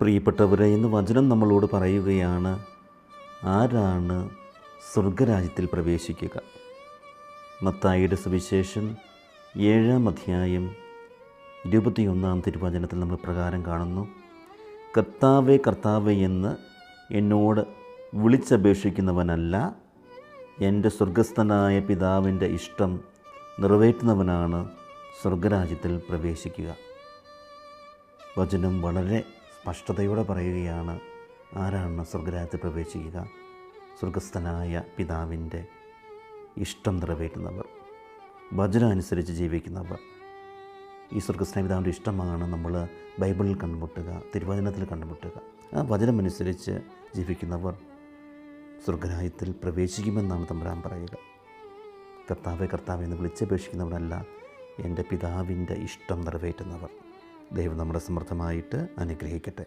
പ്രിയപ്പെട്ടവരെ ഇന്ന് വചനം നമ്മളോട് പറയുകയാണ് ആരാണ് സ്വർഗരാജ്യത്തിൽ പ്രവേശിക്കുക? മത്തായിയുടെ സുവിശേഷം ഏഴാം അധ്യായം ഇരുപത്തിയൊന്നാം തിരുവചനത്തിൽ നമ്മൾ പ്രകാരം കാണുന്നു കർത്താവെ കർത്താവെ എന്ന് എന്നോട് വിളിച്ചപേക്ഷിക്കുന്നവനല്ല എന്റെ സ്വർഗസ്ഥനായ പിതാവിന്റെ ഇഷ്ടം നിറവേറ്റുന്നവനാണ് സ്വർഗരാജ്യത്തിൽ പ്രവേശിക്കുക. വചനം വളരെ സ്പഷ്ടതയോടെ പറയുകയാണ് ആരാണ് സ്വർഗരാജ്യത്തിൽ പ്രവേശിക്കുക? സ്വർഗസ്ഥനായ പിതാവിന്റെ ഇഷ്ടം നിറവേറ്റുന്നവർ ഭജന അനുസരിച്ച് ജീവിക്കുന്നവർ. ഈ സ്വർഗസ്ഥന പിതാവിന്റെ ഇഷ്ടമാണ് നമ്മൾ ബൈബിളിൽ കണ്ടുമുട്ടുക തിരുവചനത്തിൽ കണ്ടുമുട്ടുക. ആ വചനമനുസരിച്ച് ജീവിക്കുന്നവർ സ്വർഗരാജ്യത്തിൽ പ്രവേശിക്കുമെന്നാണ് തമ്പുരാൻ പറയുക. കർത്താവെ കർത്താവെ എന്ന് വിളിച്ചപേക്ഷിക്കുന്നവരല്ല എന്റെ പിതാവിന്റെ ഇഷ്ടം നിറവേറ്റുന്നവർ. ദൈവം നമ്മുടെ സമൃദ്ധമായിട്ട് അനുഗ്രഹിക്കട്ടെ.